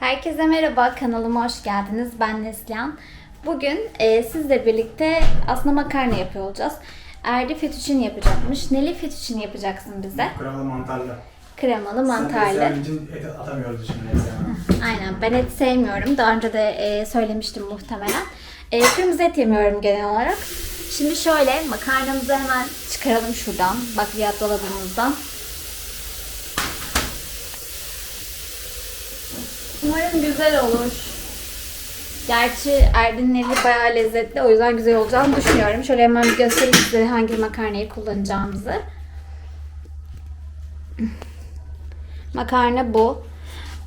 Herkese merhaba, kanalıma hoş geldiniz. Ben Neslihan. Bugün e, sizle birlikte aslında makarna yapıyor olacağız. Erdi fettuccine yapacakmış. Neli fettuccine yapacaksın bize? Kremalı mantarlı. Kremalı, mantarlı. Sen için et atamıyoruz şimdi. Aynen, ben et sevmiyorum. Daha önce de e, söylemiştim muhtemelen. E, kırmızı et yemiyorum genel olarak. Şimdi şöyle, makarnamızı hemen çıkaralım şuradan. Bakliyat dolabımızdan. Umarım güzel olur. Gerçi Erdin'in eli bayağı lezzetli. O yüzden güzel olacağını düşünüyorum. Şöyle hemen bir göstereyim size hangi makarnayı kullanacağımızı. Makarna bu.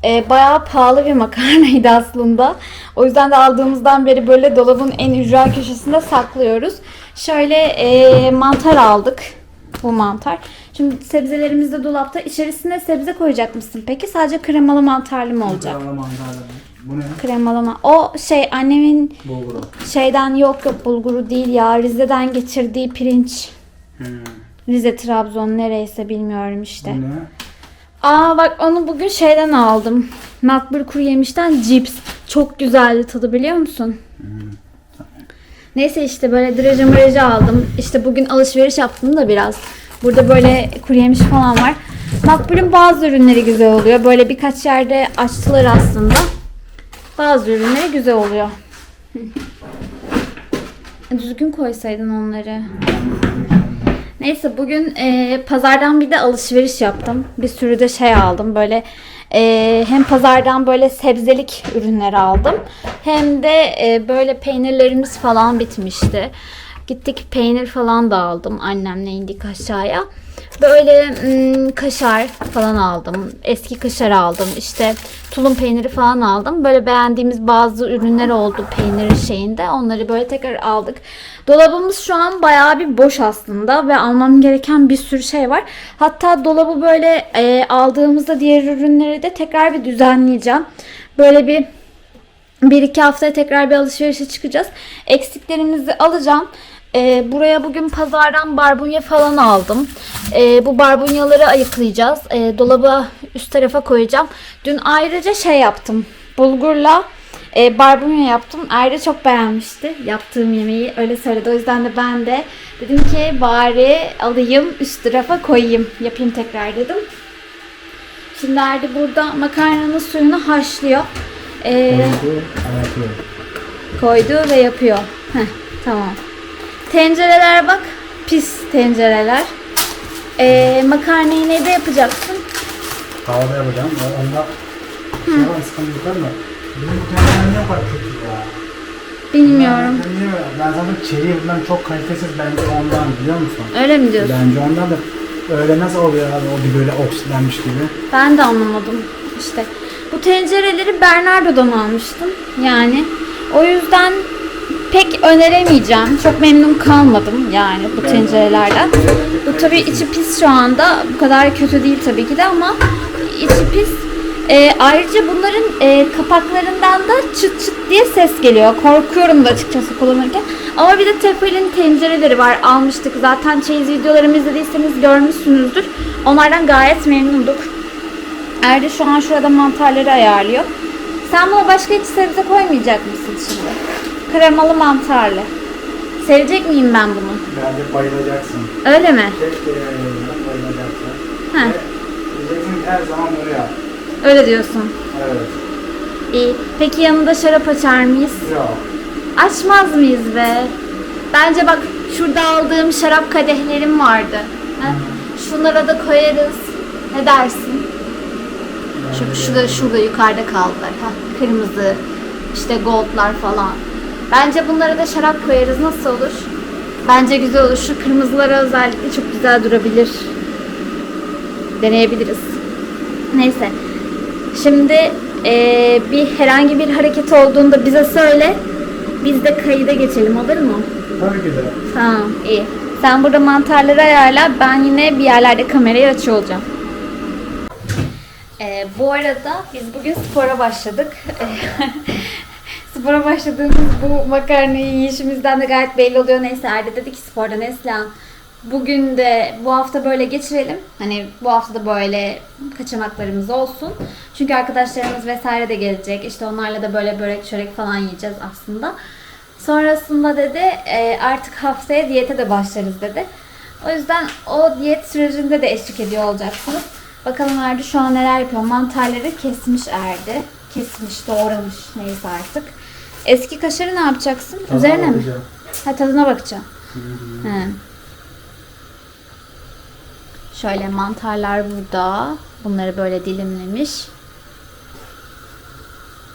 Ee, bayağı pahalı bir makarnaydı aslında. O yüzden de aldığımızdan beri böyle dolabın en ücra köşesinde saklıyoruz. Şöyle e, mantar aldık. Bu mantar. Şimdi sebzelerimiz de dolapta. İçerisine sebze koyacak mısın peki? Sadece kremalı mantarlı mı olacak? Kremalı mantarlı. Bu ne? Kremalı ma- O şey annemin Bulguru. şeyden yok yok bulguru değil ya. Rize'den getirdiği pirinç. Hmm. Rize, Trabzon nereyse bilmiyorum işte. Bu ne? Aa bak onu bugün şeyden aldım. Makbul kuru yemişten cips. Çok güzeldi tadı biliyor musun? Neyse işte böyle derece mırıcı aldım. İşte bugün alışveriş yaptım da biraz. Burada böyle kuru yemiş falan var. Makbul'ün bazı ürünleri güzel oluyor. Böyle birkaç yerde açtılar aslında. Bazı ürünleri güzel oluyor. Düzgün koysaydın onları. Neyse bugün e, pazardan bir de alışveriş yaptım. Bir sürü de şey aldım. Böyle e, hem pazardan böyle sebzelik ürünler aldım. Hem de e, böyle peynirlerimiz falan bitmişti. Gittik peynir falan da aldım. Annemle indik aşağıya. Böyle mm, kaşar falan aldım. Eski kaşar aldım. İşte tulum peyniri falan aldım. Böyle beğendiğimiz bazı ürünler oldu peynirin şeyinde. Onları böyle tekrar aldık. Dolabımız şu an bayağı bir boş aslında ve almam gereken bir sürü şey var. Hatta dolabı böyle e, aldığımızda diğer ürünleri de tekrar bir düzenleyeceğim. Böyle bir bir iki haftaya tekrar bir alışverişe çıkacağız. Eksiklerimizi alacağım. Ee, buraya bugün pazardan barbunya falan aldım. Ee, bu barbunyaları ayıklayacağız. Ee, dolaba üst tarafa koyacağım. Dün ayrıca şey yaptım. Bulgurla e, barbunya yaptım. Ayrıca çok beğenmişti yaptığım yemeği. Öyle söyledi. O yüzden de ben de dedim ki bari alayım üst tarafa koyayım. Yapayım tekrar dedim. Şimdi Erdi burada makarnanın suyunu haşlıyor. Ee, ayaklı. koydu ve yapıyor. Heh, tamam. Tencereler bak. Pis tencereler. Ee, makarnayı ne de yapacaksın? Tavada yapacağım. Onda şey var sıkıntı var mı? Tencereler niye bu kadar kötü ya? Bilmiyorum. Ben, böyle- ben zaten çeliği bundan çok kalitesiz bence ondan biliyor musun? Öyle mi diyorsun? Bence ondan da öyle nasıl oluyor abi o bir böyle oksitlenmiş gibi. Ben de anlamadım. İşte bu tencereleri Bernardo'dan almıştım. Yani o yüzden pek öneremeyeceğim. Çok memnun kalmadım yani bu tencerelerden. Bu tabii içi pis şu anda. Bu kadar kötü değil tabii ki de ama içi pis. Ee, ayrıca bunların e, kapaklarından da çıt çıt diye ses geliyor. Korkuyorum da açıkçası kullanırken. Ama bir de Tefal'in tencereleri var. Almıştık. Zaten çeyiz videolarımı izlediyseniz görmüşsünüzdür. Onlardan gayet memnunduk. Erdi şu an şurada mantarları ayarlıyor. Sen buna başka hiç sebze koymayacak mısın şimdi? Kremalı mantarlı. Sevecek miyim ben bunu? Bence bayılacaksın. Öyle mi? Keşke bayılacaksın. Heh. Ve diyeceksin her zaman bunu yap. Öyle diyorsun. Evet. İyi. Peki yanında şarap açar mıyız? Yok. Açmaz mıyız be? Bence bak şurada aldığım şarap kadehlerim vardı. Ha? Şunlara da koyarız. Ne dersin? Şu, şurada, şurada yukarıda kaldılar. Ha? Kırmızı, işte goldlar falan. Bence bunlara da şarap koyarız. Nasıl olur? Bence güzel olur. Şu kırmızılara özellikle çok güzel durabilir. Deneyebiliriz. Neyse. Şimdi eee, bir herhangi bir hareket olduğunda bize söyle. Biz de kayıda geçelim olur mu? Tabii ki de. Tamam iyi. Sen burada mantarları ayarla. Ben yine bir yerlerde kamerayı açıyor olacağım. Ee, bu arada biz bugün spora başladık. spora başladığımız bu makarnayı yiyişimizden de gayet belli oluyor. Neyse Erdi dedi ki sporda Neslihan bugün de bu hafta böyle geçirelim. Hani bu hafta da böyle kaçamaklarımız olsun. Çünkü arkadaşlarımız vesaire de gelecek. İşte onlarla da böyle börek çörek falan yiyeceğiz aslında. Sonrasında dedi e, artık haftaya diyete de başlarız dedi. O yüzden o diyet sürecinde de eşlik ediyor olacaksınız. Bakalım Erdi şu an neler yapıyor. Mantarları kesmiş Erdi. Kesmiş, doğramış neyse artık. Eski kaşarı ne yapacaksın? Üzerine mi? Ha tadına bakacağım. He. Şöyle mantarlar burada. Bunları böyle dilimlemiş.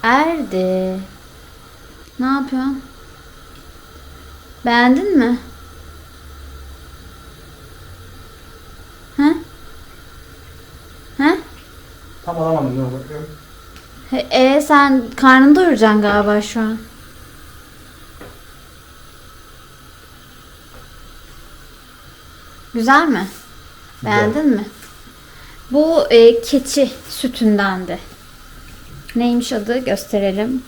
Erdi. Ne yapıyorsun? Beğendin mi? He? He? Tam alamadım. Dur bakıyorum. E sen karnını doyuracaksın galiba şu an. Güzel mi? Beğendin mi? Bu e, keçi sütündendi. Neymiş adı gösterelim.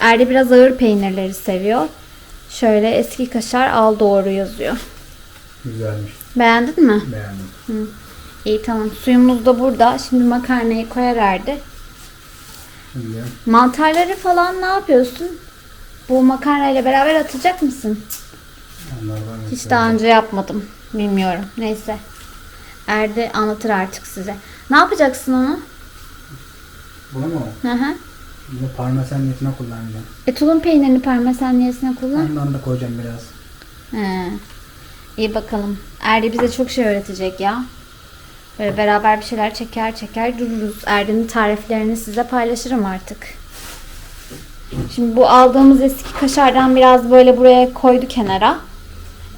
Erdi biraz ağır peynirleri seviyor. Şöyle eski kaşar al doğru yazıyor. Güzelmiş. Beğendin mi? Beğendim. İyi tamam. Suyumuz da burada. Şimdi makarnayı koyar Erdi. Şimdi Mantarları falan ne yapıyorsun? Bu makarnayla beraber atacak mısın? onlardan Hiç daha önce yapmadım. Bilmiyorum. Neyse. Erdi anlatır artık size. Ne yapacaksın onu? Bunu mu? Hı hı. Bunu parmesan niyetine kullanacağım. E tulum peynirini parmesan niyesine kullan. Ondan da koyacağım biraz. He. İyi bakalım. Erdi bize çok şey öğretecek ya. Böyle beraber bir şeyler çeker çeker dururuz. Erdi'nin tariflerini size paylaşırım artık. Şimdi bu aldığımız eski kaşardan biraz böyle buraya koydu kenara.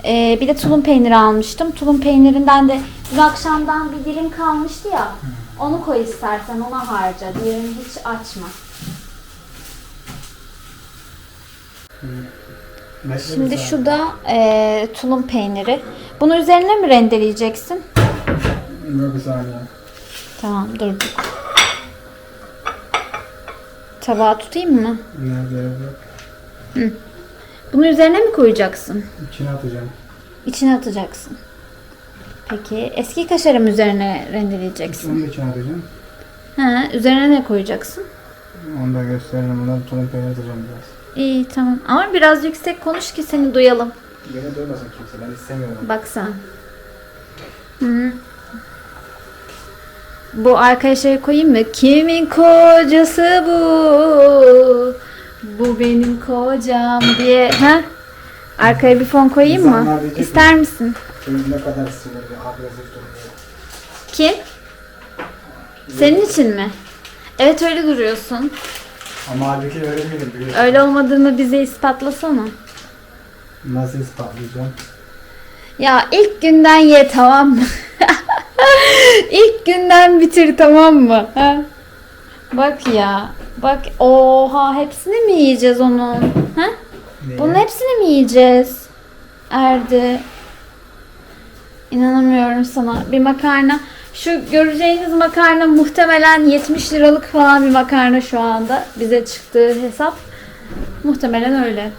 Ee, bir de tulum peyniri almıştım. Tulum peynirinden de dün akşamdan bir dilim kalmıştı ya. Onu koy istersen ona harca. Diğerini hiç açma. Bekle Şimdi şu da e, tulum peyniri. Bunu üzerine mi rendeleyeceksin? Dur bir saniye. Tamam durduk. Tabağa tutayım mı? Ne gerek yok. Bunu üzerine mi koyacaksın? İçine atacağım. İçine atacaksın. Peki eski kaşarım üzerine rendeleyeceksin. Onu da içine atacağım. Ha, üzerine ne koyacaksın? Onu da gösteririm. Bundan tulum peynir atacağım biraz. İyi tamam. Ama biraz yüksek konuş ki seni duyalım. Beni duymasın kimse. Ben istemiyorum. Bak sen. Hı. Bu arkaya şey koyayım mı? Kimin kocası bu? Bu benim kocam diye. Ha? Arkaya bir fon koyayım mı? İnsanlar diyecek mi? İster misin? Ne kadar sinirli, agresif duruyor. Kim? Senin için mi? Evet öyle duruyorsun. Ama halbuki öyle değilim biliyorsun. Öyle olmadığını bize ispatlasana. Nasıl ispatlayacağım? Ya ilk günden ye tamam mı? ilk günden bitir tamam mı? Ha? Bak ya. Bak oha hepsini mi yiyeceğiz onun? Ha? Neyi? Bunun hepsini mi yiyeceğiz? Erdi. İnanamıyorum sana. Bir makarna. Şu göreceğiniz makarna muhtemelen 70 liralık falan bir makarna şu anda. Bize çıktığı hesap. Muhtemelen öyle.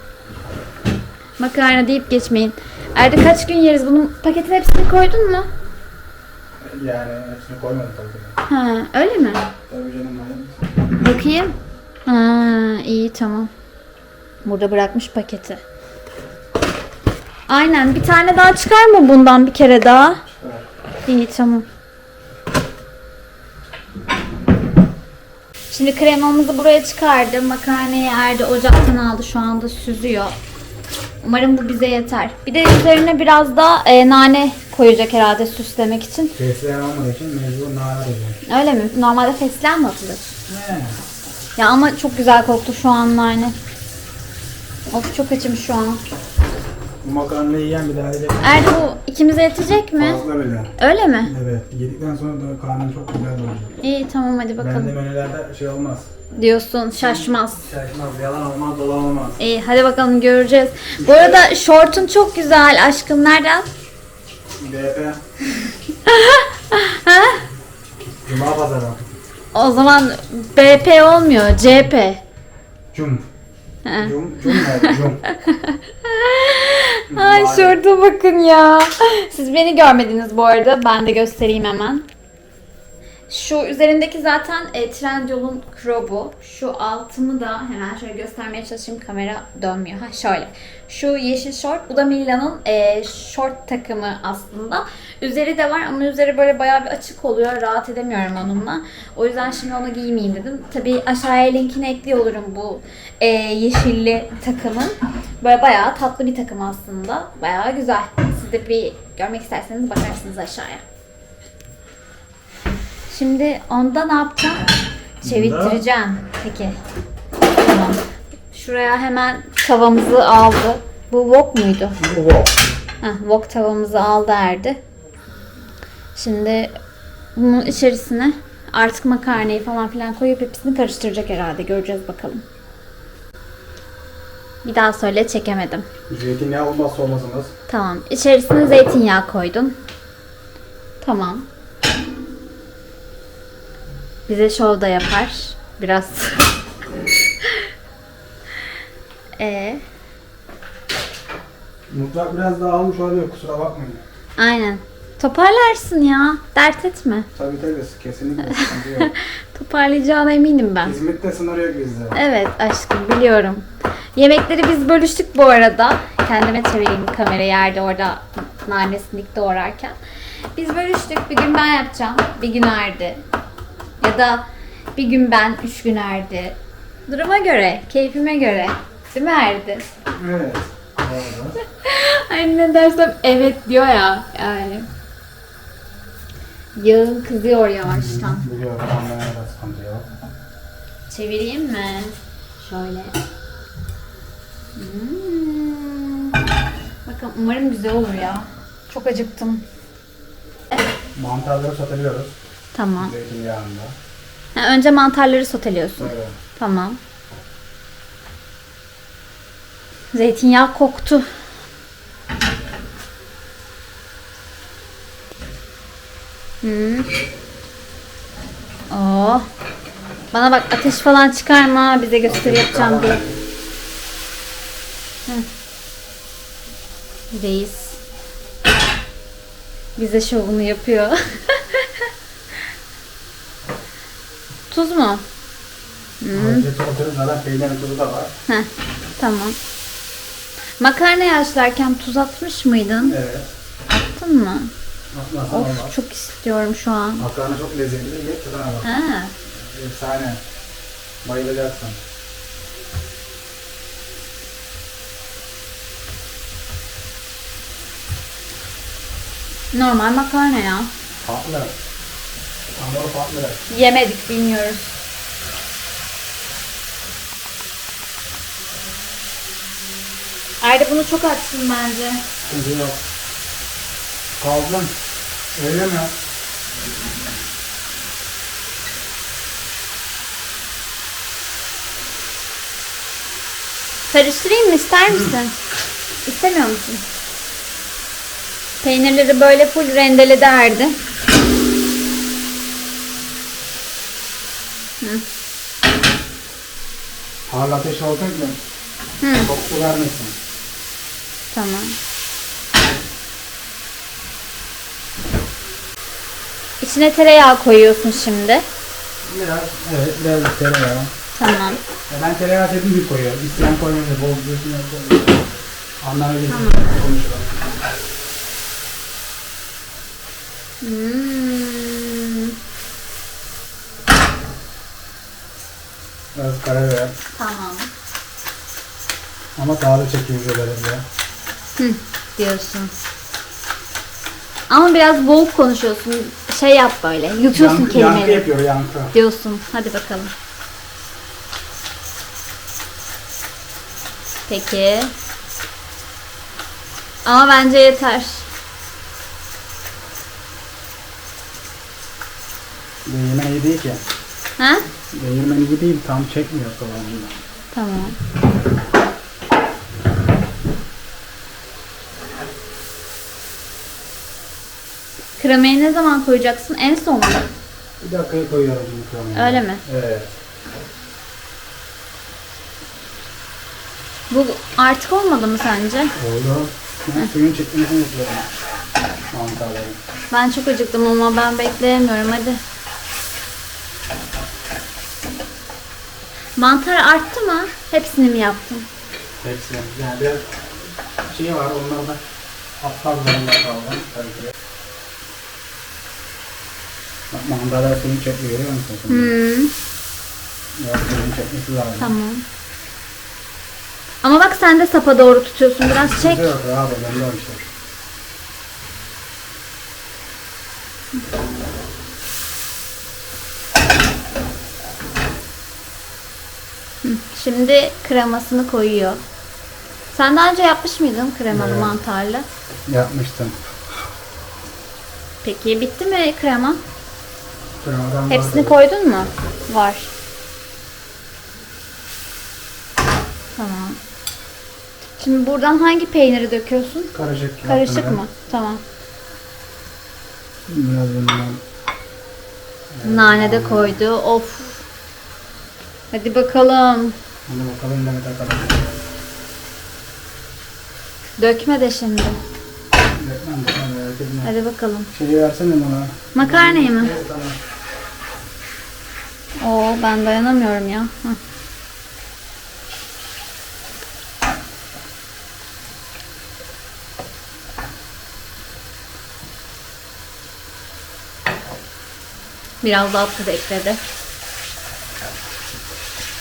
Makarna deyip geçmeyin. Erdi kaç gün yeriz? Bunun paketin hepsini koydun mu? Yani hepsini koymadım tabii. ki. Ha, öyle mi? Tabii canım. hayır. Bakayım. Ha, iyi tamam. Burada bırakmış paketi. Aynen bir tane daha çıkar mı bundan bir kere daha? Çıkar. İyi tamam. Şimdi kremamızı buraya çıkardım. Makarnayı Erdi ocaktan aldı. Şu anda süzüyor. Umarım bu bize yeter. Bir de üzerine biraz da e, nane koyacak herhalde süslemek için. Fesleğen olmadığı için mecbur nane atacağım. Öyle mi? Normalde fesleğen mi atılır? Ne? Ya ama çok güzel koktu şu an nane. Of çok açım şu an. Bu makarnayı yiyen bir daha yiyecek. Erdi bu ikimize yetecek mi? Fazla bile. Öyle mi? Evet. Yedikten sonra da karnın çok güzel doyacak. İyi tamam hadi Bende bakalım. menülerde şey olmaz. Diyorsun şaşmaz. Şaşmaz, yalan olmaz, dolan olmaz. İyi hadi bakalım göreceğiz. Bu arada şortun çok güzel aşkım nereden? BP. Cuma pazarı. O zaman BP olmuyor CP. Cum. He. Cum, cum ne? Cum. Ay şurada bakın ya. Siz beni görmediniz bu arada. Ben de göstereyim hemen. Şu üzerindeki zaten e, Trendyol'un krobu. Şu altımı da hemen şöyle göstermeye çalışayım. Kamera dönmüyor. Ha şöyle. Şu yeşil şort. Bu da Mila'nın e, şort takımı aslında. Üzeri de var ama üzeri böyle bayağı bir açık oluyor. Rahat edemiyorum onunla. O yüzden şimdi onu giymeyeyim dedim. Tabii aşağıya linkini ekliyor olurum bu e, yeşilli takımın. Böyle bayağı tatlı bir takım aslında. Bayağı güzel. Siz de bir görmek isterseniz bakarsınız aşağıya. Şimdi onda ne yapacağım? Çevirtireceğim. Peki. Tamam. Şuraya hemen tavamızı aldı. Bu wok muydu? Bu bu. Heh, wok tavamızı aldı erdi. Şimdi bunun içerisine artık makarnayı falan filan koyup hepsini karıştıracak herhalde. Göreceğiz bakalım. Bir daha söyle çekemedim. Zeytinyağı olmazsa olmazımız. Tamam. İçerisine zeytinyağı koydun. Tamam. Bize şov da yapar. Biraz. e Mutfak biraz daha almış oluyor kusura bakmayın. aynen. Toparlarsın ya. Dert etme. Tabii tabii kesinlikle. Toparlayacağına eminim ben. Hizmette sınır yok bizde. Evet aşkım biliyorum. Yemekleri biz bölüştük bu arada. Kendime çevireyim kamera yerde orada nanesinlik doğrarken. Biz bölüştük. Bir gün ben yapacağım. Bir gün Erdi. Ya da bir gün ben, üç gün Erdi. Duruma göre, keyfime göre. Değil mi Erdi? Evet. Doğru. Ay ne dersem evet diyor ya yani. Yağın kızıyor yavaştan. Biliyorum anlamaya da sıkıntı yok. Çevireyim mi? Şöyle. Hmm. Bakın umarım güzel olur ya. Çok acıktım. Mantarları soteliyoruz. Tamam. Zeytinyağında. Ha, önce mantarları soteliyorsun. Evet. Tamam. Zeytinyağı koktu. Hmm. Oo. Bana bak ateş falan çıkarma bize gösteri yapacağım diye. Reis. Bize şovunu yapıyor. Tuz mu? Önce sotelin zaten peynirin tuzu da var. Heh, tamam. Makarna haşlarken tuz atmış mıydın? Evet. Attın mı? Olmaz. Of çok istiyorum şu an. Makarna çok lezzetli. Ye tadına bak. Ha, Efsane. Bayılacaksın. normal makarna ya. Farklı. Yemedik bilmiyoruz. Erdi bunu çok açsın bence. Yok. Kaldın. Öyle mi? Karıştırayım mı ister misin? İstemiyor musun? Peynirleri böyle full rendele Ağır ateş olacak mı? Hı. Çok su vermesin. Tamam. İçine tereyağı koyuyorsun şimdi. Biraz, evet biraz tereyağı. Tamam. Ya ben tereyağı dediğim gibi koyuyorum. İsteyen koymuyor, bol zeytinyağı koyuyor. Anlamadım. Konuşalım. Hmm, Biraz karabiber. tamam. Ama taze öyle ya. Hı, diyorsun. Ama biraz boğuk konuşuyorsun. Şey yap böyle. Yutuyorsun Yankı, yankı kelimeleri. yapıyor yankı. Diyorsun. Hadi bakalım. Peki. Ama bence yeter. Değirmen iyi değil ki. Ha? Değirmen iyi değil, tam çekmiyor kıvamında. Tamam. Kremayı ne zaman koyacaksın? En son mu? Bir dakikaya koyuyorum bunu kıvamına. Öyle mi? Evet. Bu artık olmadı mı sence? Oldu. Ben suyun çekmesini yapıyorum. Mantarları. Ben çok acıktım ama ben bekleyemiyorum hadi. Mantar arttı mı? Hepsini mi yaptın? Hepsi. Yani biraz şey var onlar da aptal zorunda kaldım. Tabii ki. Bak mantarlar suyun çekiyor görüyor musun? Hmm, Biraz suyun çekmesi lazım. tamam. Ama bak sen de sapa doğru tutuyorsun. Biraz çek. Yok abi bende o işte. Şimdi kremasını koyuyor. Sen daha önce yapmış mıydın kremalı Evet. mantarlı? Yapmıştım. Peki bitti mi krema? Kremadan Hepsini var. koydun mu? Var. Tamam. Şimdi buradan hangi peyniri döküyorsun? Karışık. Karışık yaptım mı? Tamam. Biraz bundan. Nane de koydu. Of. Hadi bakalım. Hadi bakalım ne kadar kadar. Dökme de şimdi. Beklen beklen merak etme. Hadi bakalım. Şeyi versene bana. Makarnayı mı? Evet, tamam. Oo ben dayanamıyorum ya. Hah. Biraz daha tuz ekledi.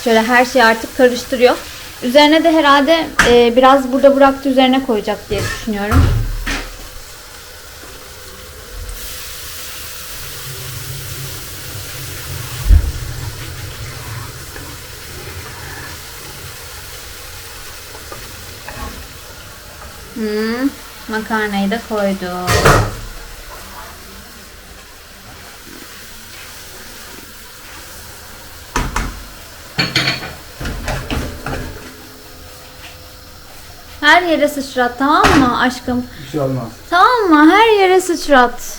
Şöyle her şeyi artık karıştırıyor. Üzerine de herhalde e, biraz burada bıraktı üzerine koyacak diye düşünüyorum. Hmm, makarnayı da koydu. Her yere sıçrat tamam mı aşkım? Bir şey olmaz. Tamam mı? Her yere sıçrat.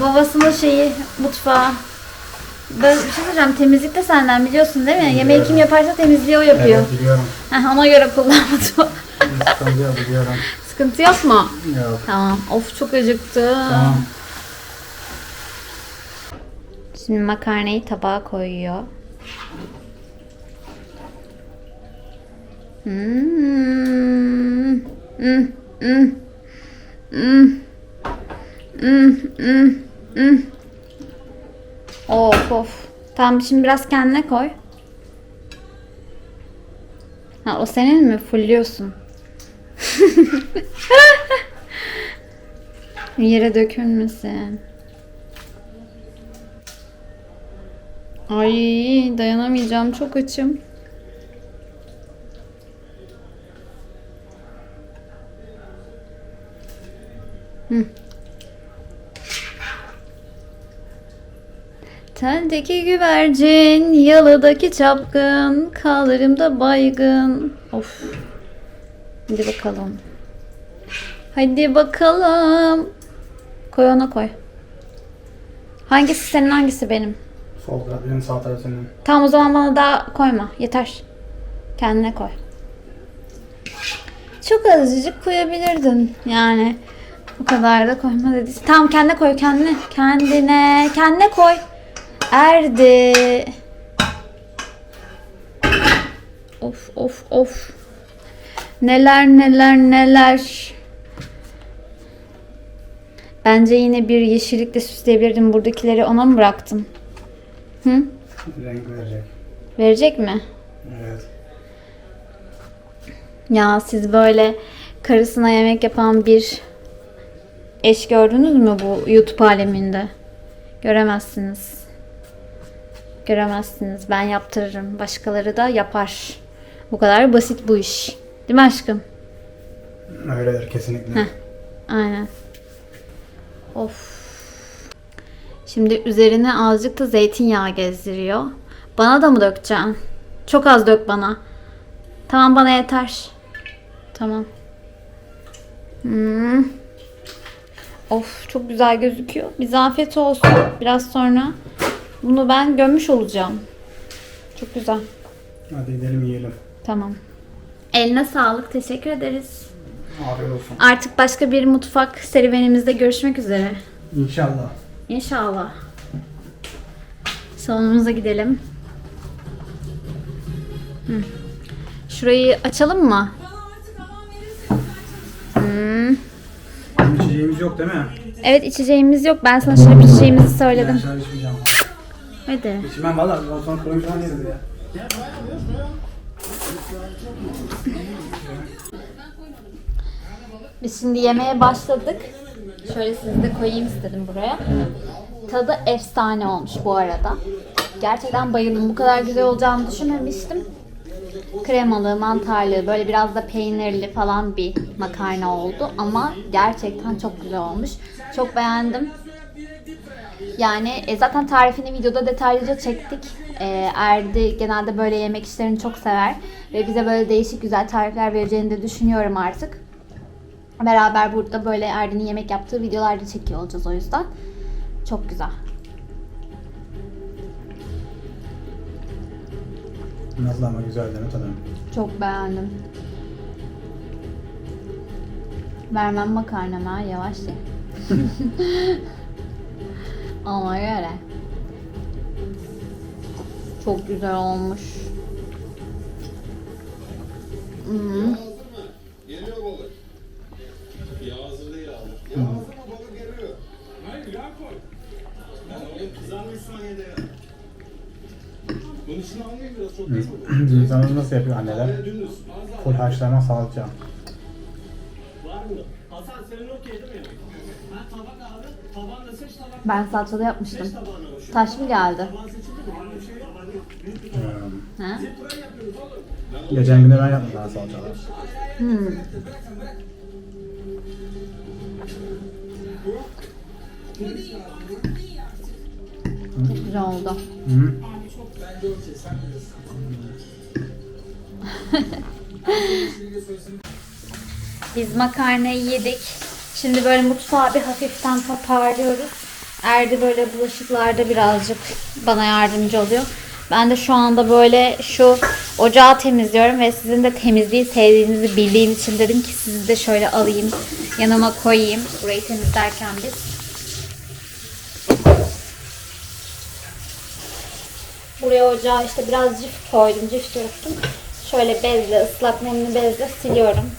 Babasının şeyi mutfağı. Ben bir şey söyleyeceğim. Temizlik de senden biliyorsun değil mi? Yemeği kim yaparsa temizliği o yapıyor. Evet biliyorum. Heh, ona göre kullan mutfağı. Sıkıntı yok biliyorum. Sıkıntı yok mu? Yok. Tamam. Of çok acıktı. Tamam. Şimdi makarnayı tabağa koyuyor. Hmm. Hmm. Hmm. Hmm. Hmm. Hmm. Hmm. Of of. Tamam şimdi biraz kendine koy. Ha o senin mi? Fulluyorsun. Yere dökülmesin. Ay dayanamayacağım çok açım. Hı. Teldeki güvercin, yalıdaki çapkın, kaldırımda baygın. Of. Hadi bakalım. Hadi bakalım. Koy ona koy. Hangisi senin hangisi benim? Sol taraf benim sağ taraf senin. Tamam o zaman bana daha koyma. Yeter. Kendine koy. Çok azıcık koyabilirdin. Yani bu kadar da koyma dedi. Tamam kendine koy kendine. Kendine. Kendine koy. Erdi. Of of of. Neler neler neler. Bence yine bir yeşillikle süsleyebilirdim. Buradakileri ona mı bıraktım? Hı? Renk verecek. Verecek mi? Evet. Ya siz böyle karısına yemek yapan bir eş gördünüz mü bu YouTube aleminde? Göremezsiniz. Göremezsiniz. Ben yaptırırım. Başkaları da yapar. Bu kadar basit bu iş. Değil mi aşkım? Öyledir kesinlikle. Heh. Aynen. Of. Şimdi üzerine azıcık da zeytinyağı gezdiriyor. Bana da mı dökeceksin? Çok az dök bana. Tamam bana yeter. Tamam. Hmm. Of çok güzel gözüküyor. Bize afiyet olsun. Biraz sonra bunu ben gömmüş olacağım. Çok güzel. Hadi gidelim yiyelim. Tamam. Eline sağlık. Teşekkür ederiz. Afiyet olsun. Artık başka bir mutfak serüvenimizde görüşmek üzere. İnşallah. İnşallah. Salonumuza gidelim. Hı. Şurayı açalım mı? İçeceğimiz yok değil mi? Evet içeceğimiz yok. Ben sana şöyle bir içeceğimizi Ben söyledim. şarj içmeyeceğim. Hadi. İçmem valla. O sonra koyun falan yeriz ya. Biz şimdi yemeğe başladık. Şöyle sizi de koyayım istedim buraya. Tadı efsane olmuş bu arada. Gerçekten bayıldım. Bu kadar güzel olacağını düşünmemiştim. Kremalı, mantarlı, böyle biraz da peynirli falan bir makarna oldu. Ama gerçekten çok güzel olmuş. Çok beğendim. Yani e, zaten tarifini videoda detaylıca çektik. E, Erdi genelde böyle yemek işlerini çok sever. Ve bize böyle değişik güzel tarifler vereceğini de düşünüyorum artık. Beraber burada böyle Erdi'nin yemek yaptığı videolarda çekiyor olacağız o yüzden. Çok güzel. Nasıl ama güzel değil mi tadı? Çok beğendim. Vermem makarnama yavaş ye. Ona göre. Çok güzel olmuş. Hmm. Yemek? Ha tabak abi. Tabağında seç tabak. Ben salçalı yapmıştım. Taş mı geldi? Hmm. Ha? Geçen günde ben yaptım daha salçalı. Hmm. Çok güzel oldu. Biz makarnayı yedik. Şimdi böyle mutfağı bir hafiften toparlıyoruz. Erdi böyle bulaşıklarda birazcık bana yardımcı oluyor. Ben de şu anda böyle şu ocağı temizliyorum ve sizin de temizliği sevdiğinizi bildiğim için dedim ki sizi de şöyle alayım yanıma koyayım burayı temizlerken biz. Buraya ocağa işte biraz cift koydum, cift döktüm. Şöyle bezle, ıslak nemli bezle siliyorum.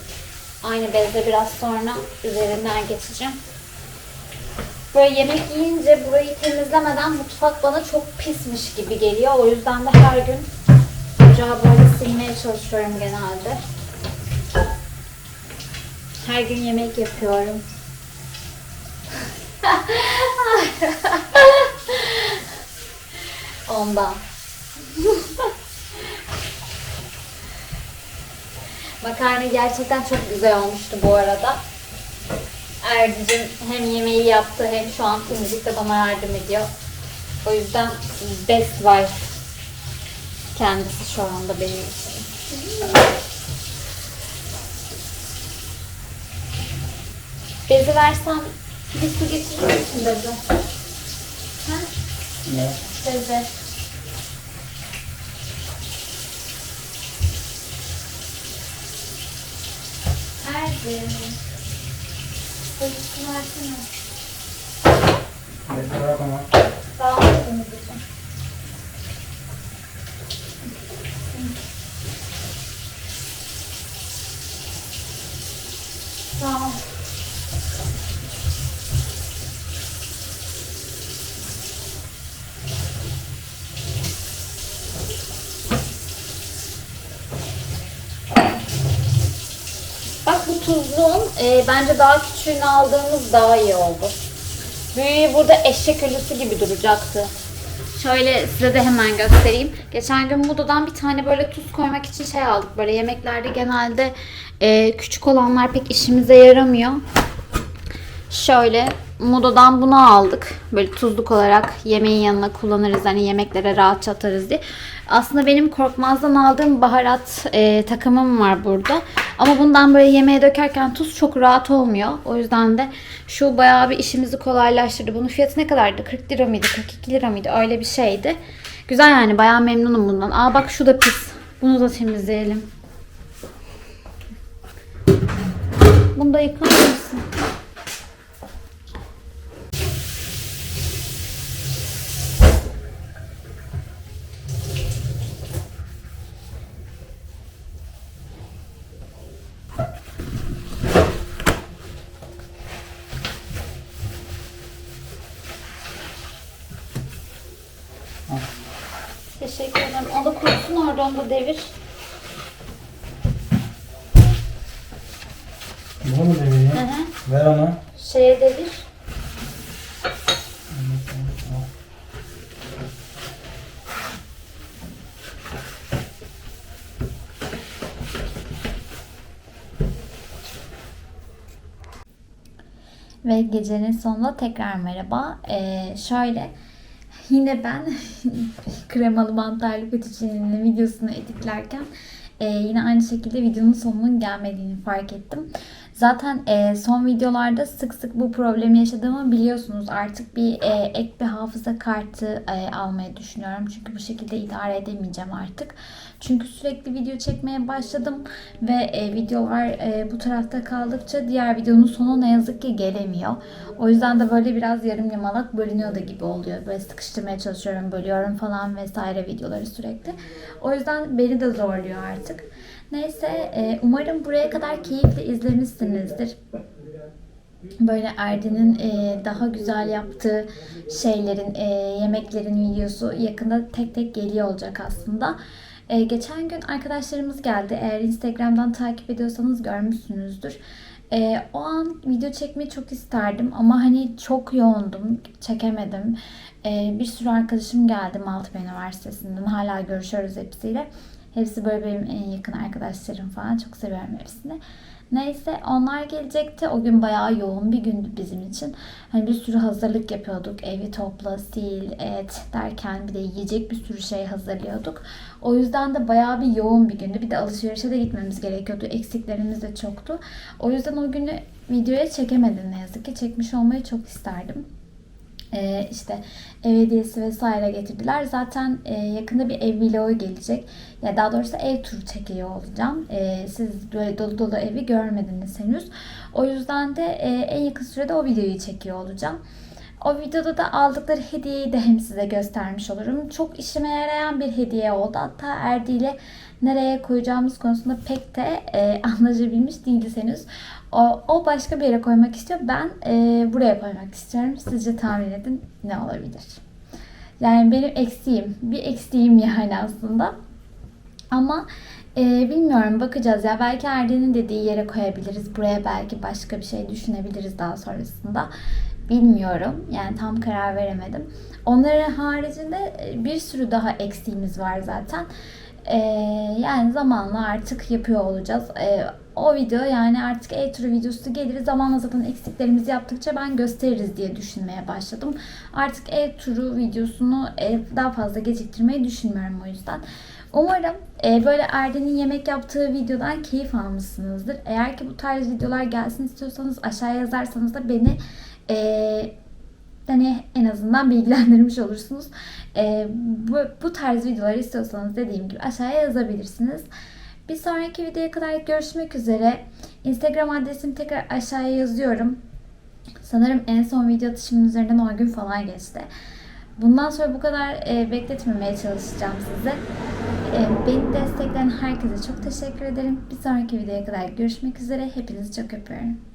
Aynı bezle biraz sonra üzerinden geçeceğim. Böyle yemek yiyince burayı temizlemeden mutfak bana çok pismiş gibi geliyor. O yüzden de her gün ocağı böyle silmeye çalışıyorum genelde. Her gün yemek yapıyorum. Ondan. Makarna gerçekten çok güzel olmuştu bu arada. Erdicim hem yemeği yaptı hem şu an temizlikte bana yardım ediyor. O yüzden best wife kendisi şu anda benim için. Bezi versem bir su getirir misin bezi? Ha? Ne? Bezi. Erdi. Bezi su versene. Neyse bırak ama. Sağ ol temizleyeceğim. Sağ ol. Bak bu tuzluğun bence daha küçüğünü aldığımız daha iyi oldu. Büyüğü burada eşek ölüsü gibi duracaktı. Şöyle size de hemen göstereyim. Geçen gün Mudo'dan bir tane böyle tuz koymak için şey aldık. Böyle yemeklerde genelde e, küçük olanlar pek işimize yaramıyor. Şöyle Mudo'dan bunu aldık. Böyle tuzluk olarak yemeğin yanına kullanırız. Hani yemeklere rahatça atarız diye. Aslında benim Korkmaz'dan aldığım baharat e, takımım var burada. Ama bundan böyle yemeğe dökerken tuz çok rahat olmuyor. O yüzden de şu bayağı bir işimizi kolaylaştırdı. Bunun fiyatı ne kadardı? 40 lira mıydı? 42 lira mıydı? Öyle bir şeydi. Güzel yani bayağı memnunum bundan. Aa bak şu da pis. Bunu da temizleyelim. Bunu da yıkar mısın? Teşekkür ederim. O da kurusun orada onu da devir. Bunu mu devireyim? Hı hı. Ver onu. Şeye devir. Ve gecenin sonunda tekrar merhaba. Ee, şöyle yine ben kremalı mantarlı fettuccine'nin videosunu editlerken e, yine aynı şekilde videonun sonunun gelmediğini fark ettim. Zaten e, son videolarda sık sık bu problemi yaşadığımı biliyorsunuz. Artık bir e, ek bir hafıza kartı e, almayı düşünüyorum. Çünkü bu şekilde idare edemeyeceğim artık. Çünkü sürekli video çekmeye başladım ve e, videolar e, bu tarafta kaldıkça diğer videonun sonu ne yazık ki gelemiyor. O yüzden de böyle biraz yarım yamalak bölünüyor da gibi oluyor. Böyle sıkıştırmaya çalışıyorum, bölüyorum falan vesaire videoları sürekli. O yüzden beni de zorluyor artık. Neyse e, umarım buraya kadar keyifle izlemişsinizdir. Böyle Erdin'in e, daha güzel yaptığı şeylerin, e, yemeklerin videosu yakında tek tek geliyor olacak aslında. E, geçen gün arkadaşlarımız geldi. Eğer Instagram'dan takip ediyorsanız görmüşsünüzdür. E, o an video çekmeyi çok isterdim ama hani çok yoğundum, çekemedim. E, bir sürü arkadaşım geldi Maltepe Üniversitesi'nden. Hala görüşüyoruz hepsiyle. Hepsi böyle benim en yakın arkadaşlarım falan. Çok seviyorum hepsini. Neyse onlar gelecekti. O gün bayağı yoğun bir gündü bizim için. Hani bir sürü hazırlık yapıyorduk. Evi topla, sil, et derken bir de yiyecek bir sürü şey hazırlıyorduk. O yüzden de bayağı bir yoğun bir gündü. Bir de alışverişe de gitmemiz gerekiyordu. Eksiklerimiz de çoktu. O yüzden o günü videoya çekemedim ne yazık ki. Çekmiş olmayı çok isterdim e, işte ev hediyesi vesaire getirdiler. Zaten e, yakında bir ev vlogu gelecek. Ya daha doğrusu ev turu çekiyor olacağım. E, siz böyle dolu dolu evi görmediniz henüz. O yüzden de e, en yakın sürede o videoyu çekiyor olacağım. O videoda da aldıkları hediyeyi de hem size göstermiş olurum. Çok işime yarayan bir hediye oldu. Hatta Erdi ile nereye koyacağımız konusunda pek de e, anlaşabilmiş değiliz henüz. O, o başka bir yere koymak istiyor. Ben e, buraya koymak istiyorum. Sizce tahmin edin ne olabilir? Yani benim eksiğim. Bir eksiğim yani aslında. Ama e, bilmiyorum bakacağız ya. Belki Erdi'nin dediği yere koyabiliriz. Buraya belki başka bir şey düşünebiliriz daha sonrasında. Bilmiyorum. Yani tam karar veremedim. Onların haricinde e, bir sürü daha eksiğimiz var zaten. Ee, yani zamanla artık yapıyor olacağız. Ee, o video yani artık turu videosu gelir. Zamanla zaten eksiklerimizi yaptıkça ben gösteririz diye düşünmeye başladım. Artık ev turu videosunu e, daha fazla geciktirmeyi düşünmüyorum o yüzden. Umarım e, böyle Erdin'in yemek yaptığı videodan keyif almışsınızdır. Eğer ki bu tarz videolar gelsin istiyorsanız aşağıya yazarsanız da beni e, hani en azından bilgilendirmiş olursunuz. Ee, bu, bu tarz videoları istiyorsanız dediğim gibi aşağıya yazabilirsiniz. Bir sonraki videoya kadar görüşmek üzere. Instagram adresimi tekrar aşağıya yazıyorum. Sanırım en son video atışımın üzerinden 10 gün falan geçti. Bundan sonra bu kadar e, bekletmemeye çalışacağım size. E, beni destekleyen herkese çok teşekkür ederim. Bir sonraki videoya kadar görüşmek üzere. Hepinizi çok öpüyorum.